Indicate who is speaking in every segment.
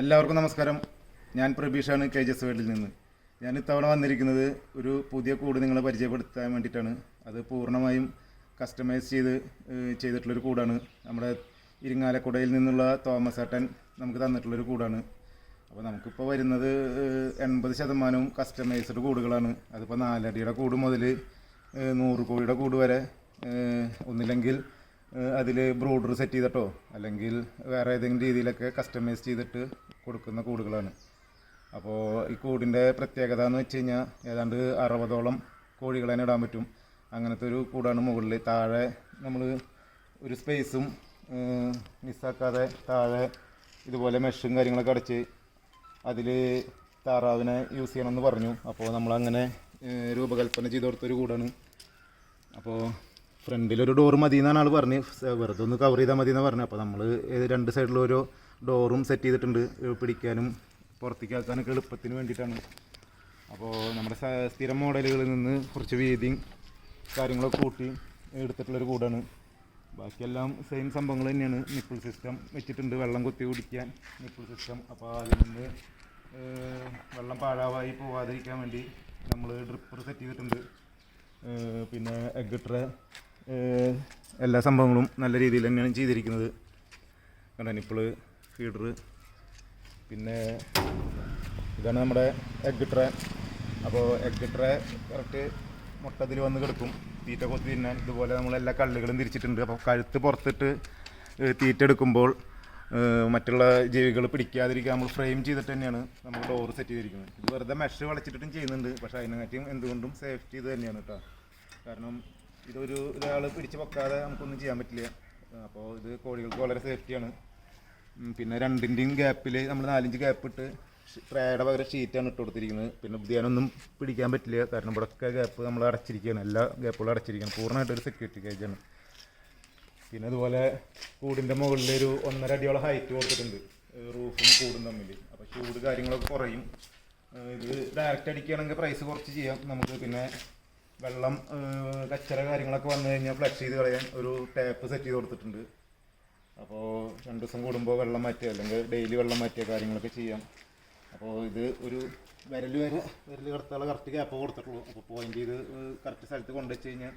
Speaker 1: എല്ലാവർക്കും നമസ്കാരം. ഞാൻ പ്രബീഷാണ് കെ ജസ് വേൾഡിൽ നിന്ന്. ഞാൻ ഇത്തവണ വന്നിരിക്കുന്നത് ഒരു പുതിയ കൂട് നിങ്ങളെ പരിചയപ്പെടുത്താൻ വേണ്ടിയിട്ടാണ്. അത് പൂർണമായും കസ്റ്റമൈസ് ചെയ്ത് ചെയ്തിട്ടുള്ളൊരു കൂടാണ്. നമ്മുടെ ഇരിങ്ങാലക്കുടയിൽ നിന്നുള്ള തോമസ് ഏട്ടൻ നമുക്ക് തന്നിട്ടുള്ളൊരു കൂടാണ്. അപ്പോൾ നമുക്കിപ്പോൾ വരുന്നത് എൺപത് ശതമാനവും കസ്റ്റമൈസ്ഡ് കൂടുകളാണ്. അതിപ്പോൾ നാലടിയുടെ കൂട് മുതൽ നൂറ് കോഴിയുടെ കൂട് വരെ ഒന്നില്ലെങ്കിൽ അതിൽ ബ്രോഡർ സെറ്റ് ചെയ്തിട്ടോ അല്ലെങ്കിൽ വേറെ ഏതെങ്കിലും രീതിയിലൊക്കെ കസ്റ്റമൈസ് ചെയ്തിട്ട് കൊടുക്കുന്ന കൂടുകളാണ്. അപ്പോൾ ഈ കൂടിന്റെ പ്രത്യേകത എന്ന് വെച്ച് കഴിഞ്ഞാൽ ഏതാണ്ട് അറുപതോളം കോഴികളെ ഇടാൻ പറ്റും. അങ്ങനത്തെ ഒരു കൂടാണ് മുകളിൽ. താഴെ നമ്മൾ ഒരു സ്പേസും മിസ്സാക്കാതെ താഴെ ഇതുപോലെ മെഷും കാര്യങ്ങളൊക്കെ അടച്ച് അതിൽ താറാവിനെ യൂസ് ചെയ്യണമെന്ന് പറഞ്ഞു. അപ്പോൾ നമ്മളങ്ങനെ രൂപകൽപ്പന ചെയ്ത് കൊടുത്തൊരു കൂടാണ്. അപ്പോൾ ഫ്രണ്ടിലൊരു ഡോർ മതി എന്നാണ് ആൾ പറഞ്ഞ് വെറുതെ ഒന്ന് കവർ ചെയ്താൽ മതി എന്നാണ് പറഞ്ഞത് അപ്പോൾ നമ്മൾ രണ്ട് സൈഡിലും ഓരോ ഡോറും സെറ്റ് ചെയ്തിട്ടുണ്ട്. പിടിക്കാനും പുറത്തേക്ക് ആക്കാനൊക്കെ എളുപ്പത്തിന് വേണ്ടിയിട്ടാണ്. അപ്പോൾ നമ്മുടെ സ്ഥിരം മോഡലുകളിൽ നിന്ന് കുറച്ച് വീതിയും കാര്യങ്ങളൊക്കെ കൂട്ടി എടുത്തിട്ടുള്ളൊരു കൂടാണ്. ബാക്കിയെല്ലാം സെയിം സംഭവങ്ങൾ തന്നെയാണ്. നിപ്പിൾ സിസ്റ്റം വെച്ചിട്ടുണ്ട്. വെള്ളം കുത്തി കുടിക്കാൻ നിപ്പിൾ സിസ്റ്റം അപ്പോൾ അതിൽ നിന്ന് വെള്ളം പാഴാവായി പോവാതിരിക്കാൻ വേണ്ടി നമ്മൾ ഡ്രിപ്പർ സെറ്റ് ചെയ്തിട്ടുണ്ട്. പിന്നെ എഗ് എല്ലാ സംഭവങ്ങളും നല്ല രീതിയിൽ തന്നെയാണ് ചെയ്തിരിക്കുന്നത്. കണ്ടോ നിപ്പിൾ ഫീഡർ പിന്നെ ഇതാണ് നമ്മുടെ എഗ് ട്രേ അപ്പോൾ എഗ് ട്രേ കറക്റ്റ് മുട്ട ഇതിൽ വന്ന് കിടക്കും. തീറ്റ കൊത്തി തിന്നാൻ ഇതുപോലെ നമ്മൾ എല്ലാ കള്ളികളും തിരിച്ചിട്ടുണ്ട്. അപ്പോൾ കഴുത്ത് പുറത്തിട്ട് തീറ്റ എടുക്കുമ്പോൾ മറ്റുള്ള ജീവികൾ പിടിക്കാതിരിക്കാൻ നമ്മൾ ഫ്രെയിം ചെയ്തിട്ട് തന്നെയാണ് നമ്മൾ ഡോർ സെറ്റ് ചെയ്തിരിക്കുന്നത്. ഇത് വെറുതെ മെഷ് വളച്ചിട്ടും ചെയ്യുന്നുണ്ട്. പക്ഷേ അതിനെക്കാട്ടിയും എന്തുകൊണ്ടും സേഫ്റ്റി ഇത് തന്നെയാണ് കേട്ടോ കാരണം ഇതൊരു ഒരാൾ പിടിച്ച് വെക്കാതെ നമുക്കൊന്നും ചെയ്യാൻ പറ്റില്ല. അപ്പോൾ ഇത് കോഴികൾക്ക് വളരെ സേഫ്റ്റിയാണ് പിന്നെ രണ്ടിന്റെയും ഗ്യാപ്പിൽ നമ്മൾ നാലഞ്ച് ഗ്യാപ്പ് ഇട്ട് ട്രേയുടെ പകരം ഷീറ്റാണ് ഇട്ട് കൊടുത്തിരിക്കുന്നത്. പിന്നെ ധ്യാനൊന്നും പിടിക്കാൻ പറ്റില്ല. കാരണം ഇവിടെയൊക്കെ ഗ്യാപ്പ് നമ്മൾ അടച്ചിരിക്കുകയാണ്. എല്ലാ ഗ്യാപ്പുകളും അടച്ചിരിക്കുകയാണ്. പൂർണമായിട്ട് ഒരു സെക്യൂരിറ്റി കേജാണ് പിന്നെ അതുപോലെ കൂടിന്റെ മുകളിൽ ഒരു ഒന്നര അടിയോളം ഹൈറ്റ് കൊടുത്തിട്ടുണ്ട്. റൂഫും കൂടും തമ്മിൽ അപ്പോൾ ചൂട് കാര്യങ്ങളൊക്കെ കുറയും. ഇത് ഡയറക്റ്റ് അടിക്കുകയാണെങ്കിൽ പ്രൈസ് കുറച്ച് ചെയ്യാം. നമുക്ക് പിന്നെ വെള്ളം കച്ചറ കാര്യങ്ങളൊക്കെ വന്നു കഴിഞ്ഞാൽ ഫ്ലക്സ് ചെയ്ത് കളയാൻ ഒരു ടാപ്പ് സെറ്റ് ചെയ്ത് കൊടുത്തിട്ടുണ്ട്. അപ്പോൾ രണ്ട് ദിവസം കൂടുമ്പോൾ വെള്ളം മാറ്റുക അല്ലെങ്കിൽ ഡെയിലി വെള്ളം മാറ്റുക കാര്യങ്ങളൊക്കെ ചെയ്യാം. അപ്പോൾ ഇത് ഒരു വിരൽ വരെ വിരൽ കടത്താനുള്ള കറക്റ്റ് ഗ്യാപ്പ് കൊടുത്തിട്ടുള്ളൂ. അപ്പോൾ പോയിന്റ് ചെയ്ത് കറക്റ്റ് സ്ഥലത്ത് കൊണ്ടുവച്ച് കഴിഞ്ഞാൽ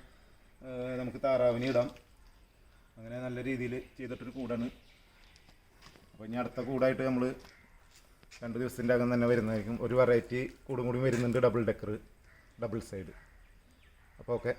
Speaker 1: നമുക്ക് താറാവിന് ഇടാം. അങ്ങനെ നല്ല രീതിയിൽ ചെയ്തിട്ടൊരു കൂടാണ്. അപ്പോൾ ഇനി അടുത്ത കൂടായിട്ട് നമ്മൾ രണ്ട് ദിവസത്തിന്റെ അകം തന്നെ വരുന്നതായിരിക്കും. ഒരു വെറൈറ്റി കൂടും കൂടി വരുന്നുണ്ട് ഡബിൾ ഡെക്കർ ഡബിൾ സൈഡ് അപ്പോൾ ഓക്കെ